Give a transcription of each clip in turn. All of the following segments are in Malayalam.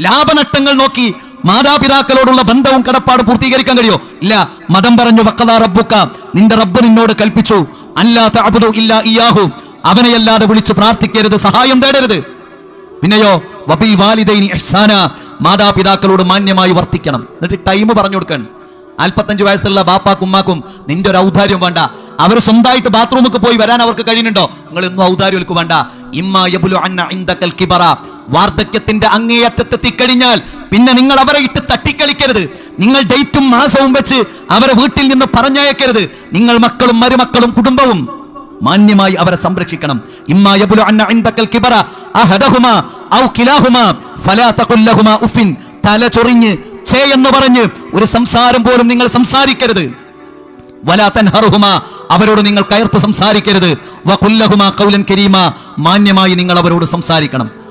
ലാഭനഷ്ടങ്ങൾ നോക്കി മാതാപിതാക്കളോടുള്ള ബന്ധവും കടപ്പാട് പൂർത്തീകരിക്കാൻ കഴിയോ? ഇല്ല. മതം പറഞ്ഞു വക്കതാ റബ്ബുക്ക നിന്റെ റബ്ബ് നിന്നോട് കൽപ്പിച്ചു. അല്ലാത്ത അബുദു ഇല്ല ഇയാഹു. അവനെയല്ലാതെ വിളിച്ച് പ്രാർത്ഥിക്കരുത് സഹായം തേടരുത്. പിന്നെയോ വബിൽ വാലിദൈനി ഇഹ്സാന. മാതാപിതാക്കളോട് മാന്യമായി വർത്തിക്കണം. എന്നിട്ട് ടൈം പറഞ്ഞു കൊടുക്കണം നാൽപ്പത്തഞ്ച് വയസ്സുള്ള ബാപ്പാക്കും ഉമ്മാക്കും നിന്റെ ഒരു ഔദാര്യം വേണ്ട. അവർ സ്വന്തമായിട്ട് ബാത്റൂമിൽ പോയി വരാൻ അവർക്ക് കഴിയുന്നുണ്ടോ? നിങ്ങൾ ഇന്നും ഔദാര്യം വേണ്ട. ഇമ്മാ യബുലു അന്ന ഇന്ദക്കൽ കിബറ. വാർദ്ധക്യത്തിന്റെ അങ്ങേയറ്റത്തെത്തിക്കഴിഞ്ഞാൽ പിന്നെ നിങ്ങൾ അവരെ ഇട്ട് തട്ടിക്കളിക്കരുത്. നിങ്ങൾ ഡേറ്റും മാസവും വെച്ച് അവരെ വീട്ടിൽ നിന്ന് പറഞ്ഞയക്കരുത്. നിങ്ങൾ മക്കളും മരുമക്കളും കുടുംബവും മാന്യമായി അവരെ സംരക്ഷിക്കണം. തല ചൊറിഞ്ഞ് ചേ എന്ന് പറഞ്ഞ് ഒരു സംസാരം പോലും നിങ്ങൾ സംസാരിക്കരുത്. വലാ തൻഹറുഹുമ അവരോട് നിങ്ങൾ കയർത്ത് സംസാരിക്കരുത്. വഖുല്ലഹുമ ഖൗലൻ കരീമ മാന്യമായി നിങ്ങൾ അവരോട് സംസാരിക്കണം.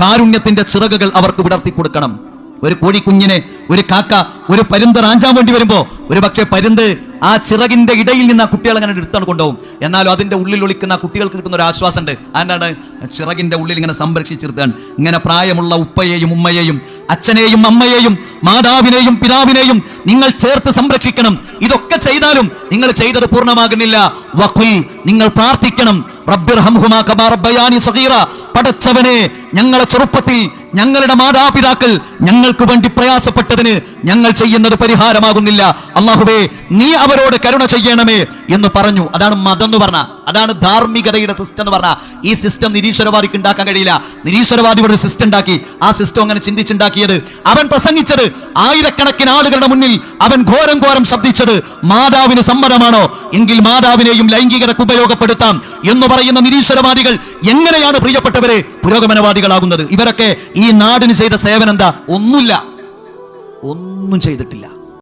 കാരുണ്യത്തിന്റെ ചിറകുകൾ അവർക്ക് വിടർത്തി കൊടുക്കണം. ഒരു കോഴിക്കുഞ്ഞിനെ ഒരു കാക്ക ഒരു പരുന്ത് റാഞ്ചാൻ വേണ്ടി വരുമ്പോ ഒരു പക്ഷേ പരുന്ത് ആ ചിറകിന്റെ ഇടയിൽ നിന്ന് ആ കുട്ടികൾ അങ്ങനെ എടുത്താണ് കൊണ്ടുപോകും. എന്നാലും അതിന്റെ ഉള്ളിൽ ഒളിക്കുന്ന കുട്ടികൾക്ക് കിട്ടുന്ന ഒരു ആശ്വാസം ഉണ്ട് അതാണ് ചിറകിന്റെ ഉള്ളിൽ ഇങ്ങനെ സംരക്ഷിച്ചിരുത്താൻ ഇങ്ങനെ പ്രായമുള്ള ഉപ്പയെയും ഉമ്മയെയും അച്ഛനെയും അമ്മയെയും മാതാവിനെയും പിതാവിനെയും നിങ്ങൾ ചേർത്ത് സംരക്ഷിക്കണം. ഇതൊക്കെ ചെയ്താലും നിങ്ങൾ ചെയ്തത് പൂർണമാകുന്നില്ല. വഖുൽ നിങ്ങൾ പ്രാർത്ഥിക്കണം. റബ്ബിർഹംഹുമാ കമാ റബ്ബയാനി സഗീറ. പടച്ചവനെ ഞങ്ങളെ ചെറുപ്പത്തിൽ ഞങ്ങളുടെ മാതാപിതാക്കൾ ഞങ്ങൾക്ക് വേണ്ടി പ്രയാസപ്പെട്ടതിന് ഞങ്ങൾ ചെയ്യുന്നത് പരിഹാരമാകുന്നില്ല. അള്ളാഹുബേ നീ അവരോട് കരുണ ചെയ്യണമേ എന്ന് പറഞ്ഞു. അതാണ് മതം എന്ന് പറഞ്ഞ അതാണ് ധാർമ്മികതയുടെ സിസ്റ്റം എന്ന് പറഞ്ഞ. ഈ സിസ്റ്റം നിരീശ്വരവാദിക്ക് ഉണ്ടാക്കാൻ കഴിയില്ല. നിരീശ്വരവാദി ഒരു സിസ്റ്റം ഉണ്ടാക്കി. ആ സിസ്റ്റം അങ്ങനെ ചിന്തിച്ചുണ്ടാക്കിയത്. അവൻ പ്രസംഗിച്ചത് ആയിരക്കണക്കിന് ആളുകളുടെ മുന്നിൽ അവൻ ഘോരം ഘോരം ശബ്ദിച്ചത് മാതാവിന് സമ്മതമാണോ? എങ്കിൽ മാതാവിനെയും ലൈംഗികതക്ക് ഉപയോഗപ്പെടുത്താം എന്ന് പറയുന്ന നിരീശ്വരവാദികൾ എങ്ങനെയാണ് പ്രിയപ്പെട്ടവരെ പുരോഗമനവാദികളാകുന്നത്? ഇവരൊക്കെ ഈ നാടിന് ചെയ്ത സേവനം എന്താ? ഒന്നുമില്ല. ഒന്നും ചെയ്തിട്ടില്ല.